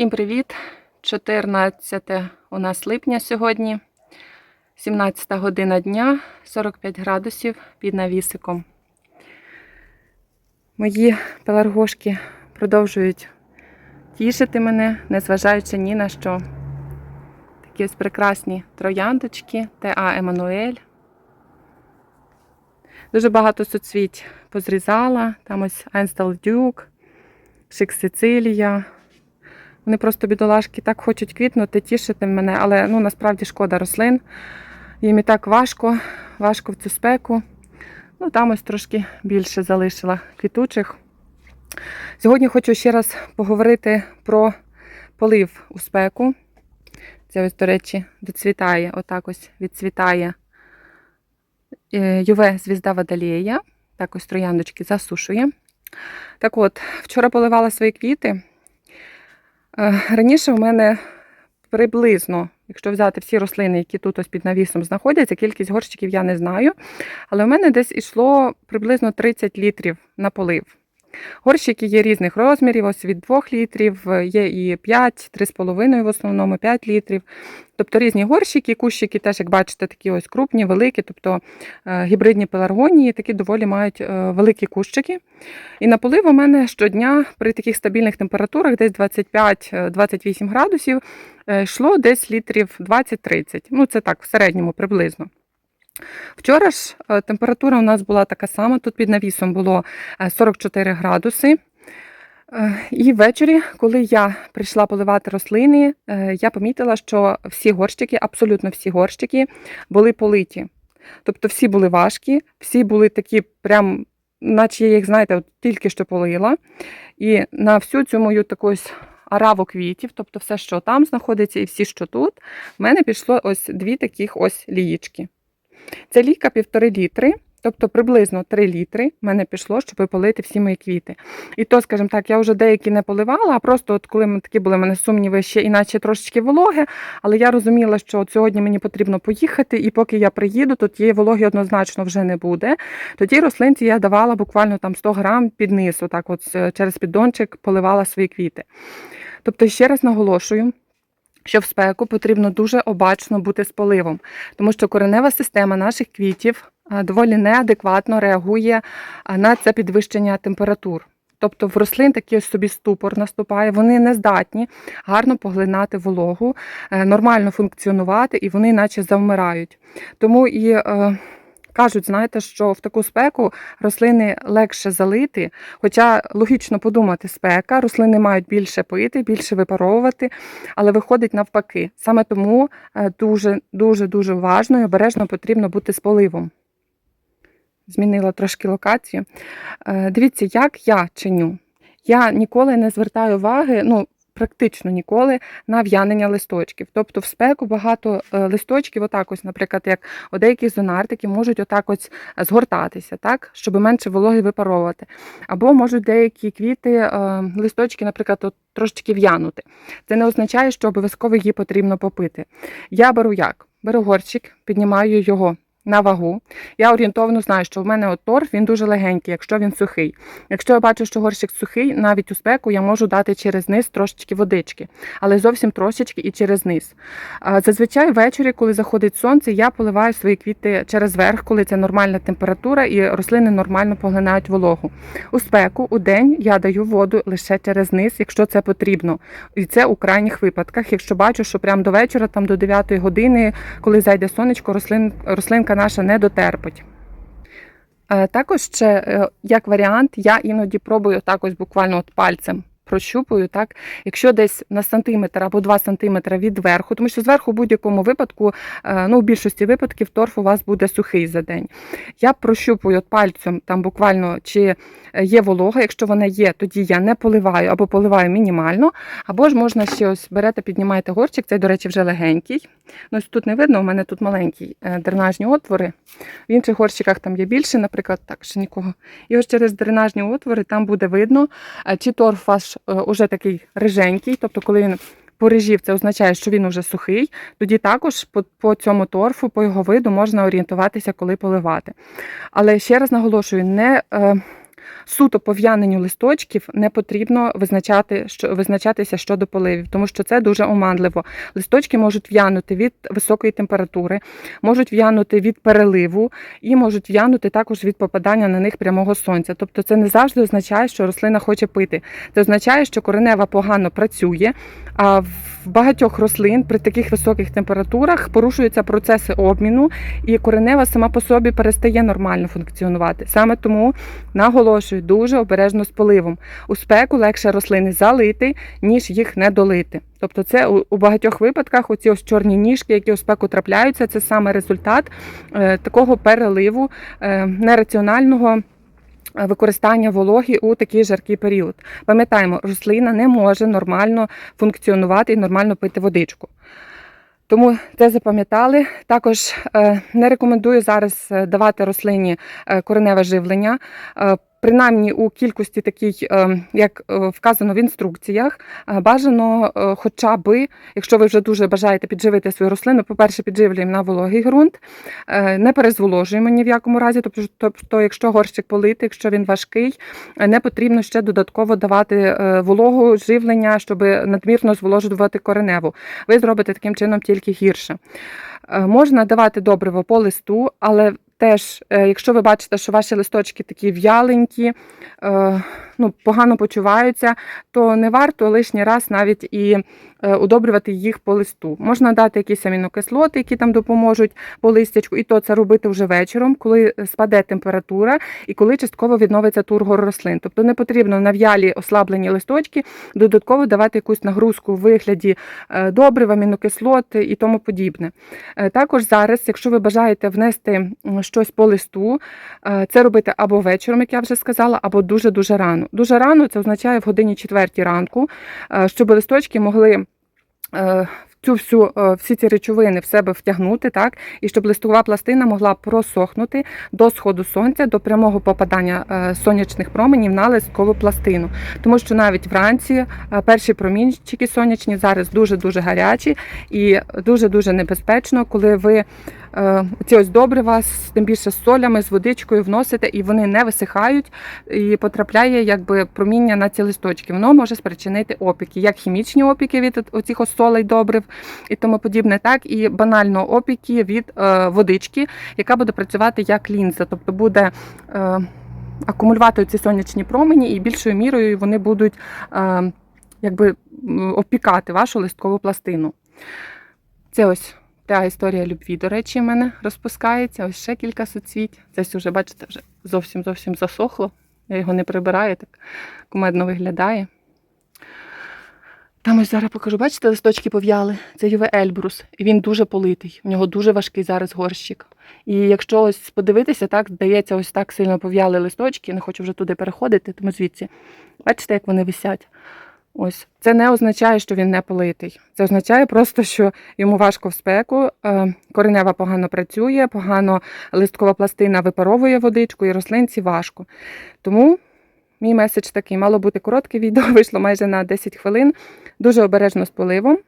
Всім привіт! 14 у нас липня сьогодні, 17 година дня, 45 градусів під навісиком. Мої пеларгошки продовжують тішити мене, незважаючи ні на що. Такі ось прекрасні трояндочки, Т.А. Еммануель. Дуже багато соцвіть позрізала. Там ось Айнстал Дюк, Шик Сицилія. Вони просто бідолашки так хочуть квітнути, тішити мене, але ну, насправді шкода рослин. Їм і так важко, важко в цю спеку. Ну, там ось трошки більше залишила квітучих. Сьогодні хочу ще раз поговорити про полив у спеку. Це ось, до речі, доцвітає, отак ось відцвітає е, Юве звізда Водолея. Так ось трояндочки засушує. Так от, вчора поливала свої квіти. Е, Раніше в мене приблизно, якщо взяти всі рослини, які тут ось під навісом знаходяться, кількість горщиків я не знаю. Але в мене десь йшло приблизно 30 літрів на полив. Горщики є різних розмірів, ось від 2 літрів, є і 5, 3,5 в основному 5 літрів. Тобто різні горщики, кущики теж, як бачите, такі ось крупні, великі, тобто е, гібридні пеларгонії, такі доволі мають е, великі кущики. І на полив у мене щодня при таких стабільних температурах, десь 25-28 градусів, е, йшло десь літрів 20-30. Ну, це так, в середньому приблизно. Вчора ж е, температура у нас була така сама, тут під навісом було е, 44 градуси. Е, І ввечері, коли я прийшла поливати рослини, е, я помітила, що всі горщики, абсолютно всі горщики, були политі. Тобто всі були важкі, всі були такі, прям, наче я їх, знаєте, от тільки що полила. І на всю цю мою таку араву квітів, тобто все, що там знаходиться, і всі, що тут, в мене пішло ось дві таких ось лієчки. Це ліка півтори літри, тобто приблизно 3 літри в мене пішло, щоб полити всі мої квіти. І то, скажімо так, я вже деякі не поливала, а просто от коли ми- такі були в мене сумніви, ще іначе трошечки вологе, але я розуміла, що от сьогодні мені потрібно поїхати, і поки я приїду, то тієї вологи однозначно вже не буде. Тоді рослинці я давала буквально там 100 грам під низ, отак от е, через піддончик поливала свої квіти. Тобто, ще раз наголошую, що в спеку потрібно дуже обачно бути з поливом, тому що коренева система наших квітів доволі неадекватно реагує на це підвищення температур. Тобто в рослин такий собі ступор наступає, вони не здатні гарно поглинати вологу, е, нормально функціонувати, і вони наче завмирають. Тому і е, кажуть, знаєте, що в таку спеку рослини легше залити, хоча логічно подумати, спека, рослини мають більше пити, більше випаровувати, але виходить навпаки. Саме тому е, дуже дуже дуже уважно і обережно потрібно бути з поливом. Змінила трошки локацію. Е, Дивіться, як я чиню. Я ніколи не звертаю уваги, ну, практично ніколи, на в'янення листочків. Тобто в спеку багато е, листочків, отак ось, наприклад, як у деякі зонартики, можуть отак ось згортатися, так, щоб менше вологи випаровувати. Або можуть деякі квіти, е, листочки, наприклад, от, трошечки в'янути. Це не означає, що обов'язково її потрібно попити. Я беру як? Беру горщик, піднімаю його на вагу. Я орієнтовно знаю, що в мене от торф він дуже легенький, якщо він сухий. Якщо я бачу, що горщик сухий, навіть у спеку я можу дати через низ трошечки водички, але зовсім трошечки і через низ. Зазвичай ввечері, коли заходить сонце, я поливаю свої квіти через верх, коли це нормальна температура і рослини нормально поглинають вологу. У спеку у день я даю воду лише через низ, якщо це потрібно. І це у крайніх випадках. Якщо бачу, що прямо до вечора, там до 9 години, коли зайде сонечко, рослин, рослинка наша не дотерпить. Е, Також ще, е, як варіант, я іноді пробую так буквально от пальцем прощупую, так, якщо десь на сантиметр або 2 сантиметри від верху, тому що зверху в будь-якому випадку, е, ну, в більшості випадків торф у вас буде сухий за день. Я прощупую пальцем там буквально, чи є волога. Якщо вона є, тоді я не поливаю або поливаю мінімально. Або ж можна ще ось берете, піднімаєте горщик, цей, до речі, вже легенький. Ну, ось тут не видно, у мене тут маленькі е, дренажні отвори. В інших горщиках там є більше, наприклад, так, ще нікого. І ось через дренажні отвори там буде видно, е, чи торф ваш е, уже такий риженький, тобто коли він порижів, це означає, що він уже сухий. Тоді також по, по цьому торфу, по його виду можна орієнтуватися, коли поливати. Але ще раз наголошую, не е, суто пов'яненню листочків не потрібно визначати, що, визначатися щодо поливів, тому що це дуже оманливо. Листочки можуть в'янути від високої температури, можуть в'янути від переливу і можуть в'янути також від попадання на них прямого сонця. Тобто це не завжди означає, що рослина хоче пити. Це означає, що коренева погано працює, а в багатьох рослин при таких високих температурах порушуються процеси обміну, і коренева сама по собі перестає нормально функціонувати. Саме тому наголошую дуже обережно з поливом. У спеку легше рослини залити, ніж їх не долити. Тобто, це у, у багатьох випадках оці ось чорні ніжки, які у спеку трапляються, це саме результат е, такого переливу е, нераціонального. Е, Використання вологи у такий жаркий період. Пам'ятаємо, рослина не може нормально функціонувати і нормально пити водичку. Тому це запам'ятали. Також е, не рекомендую зараз е, давати рослині кореневе живлення. Принаймні у кількості такій, е, як е, вказано в інструкціях, е, бажано хоча би, якщо ви вже дуже бажаєте підживити свою рослину, по-перше, підживлюємо на вологий ґрунт, не перезволожуємо ні в якому разі. Тобто, тобто, якщо горщик полити, якщо він важкий, не потрібно ще додатково давати вологу, живлення, щоб надмірно зволожувати кореневу. Ви зробите таким чином тільки гірше. Можна давати добриво по листу, але теж, е, якщо ви бачите, що ваші листочки такі в'яленькі, е, ну, погано почуваються, то не варто лишній раз навіть і е, удобрювати їх по листу. Можна дати якісь амінокислоти, які там допоможуть по листячку, і то це робити вже вечором, коли спаде температура і коли частково відновиться тургор рослин. Тобто не потрібно на в'ялі ослаблені листочки додатково давати якусь нагрузку в вигляді е, добрив, амінокислот і тому подібне. Е, Також зараз, якщо ви бажаєте внести щось по листу, е, це робити або вечором, як я вже сказала, або дуже-дуже рано. Дуже рано це означає в годині четвертій ранку, е, щоб листочки могли. е, Цю всю е, всі ці речовини в себе втягнути, так і щоб листова пластина могла просохнути до сходу сонця, до прямого попадання сонячних променів на листкову пластину. Тому що навіть вранці перші промінчики сонячні зараз дуже дуже гарячі і дуже дуже небезпечно, коли ви ці ось добрива, тим більше з солями, з водичкою вносите, і вони не висихають, і потрапляє якби проміння на ці листочки. Воно може спричинити опіки, як хімічні опіки від оцих солей добрив і тому подібне, так і банально опіки від е, водички, яка буде працювати як лінза, тобто буде. Е, Акумулювати ці сонячні промені, і більшою мірою вони будуть е, якби опікати вашу листкову пластину. Це ось та історія любві, до речі, в мене розпускається. Ось ще кілька соцвіть. Це вже, бачите, вже зовсім зовсім засохло. Я його не прибираю, так кумедно виглядає. Там ось зараз покажу, бачите, листочки пов'яли. Це Юве Ельбрус, і він дуже политий. У нього дуже важкий зараз горщик. І якщо ось подивитися, так здається, ось так сильно пов'яли листочки. Не хочу вже туди переходити, тому звідси. Бачите, як вони висять. Ось це не означає, що він не политий. Це означає просто, що йому важко в спеку, е, коренева погано працює, погано листкова пластина випаровує водичку, і рослинці важко. Тому мій меседж такий: мало бути коротке відео, вийшло майже на 10 хвилин. Дуже обережно з поливом.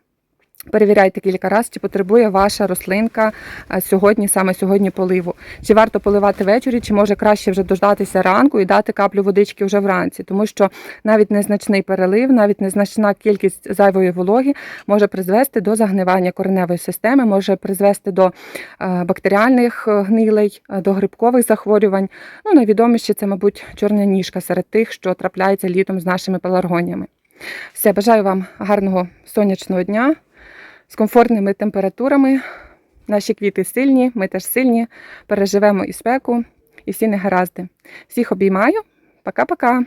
Перевіряйте кілька разів, чи потребує ваша рослинка е, сьогодні, саме сьогодні поливу. Чи варто поливати ввечері, чи може краще вже дождатися ранку і дати каплю водички вже вранці, тому що навіть незначний перелив, навіть незначна кількість зайвої вологи може призвести до загнивання кореневої системи, може призвести до е, бактеріальних е, гнилей, до грибкових захворювань. Ну, найвідоміше це, мабуть, чорна ніжка серед тих, що трапляється літом з нашими пеларгоніями. Все, бажаю вам гарного сонячного дня з комфортними температурами. Наші квіти сильні, ми теж сильні, переживемо і спеку, і всі негаразди. Всіх обіймаю. Пока-пока.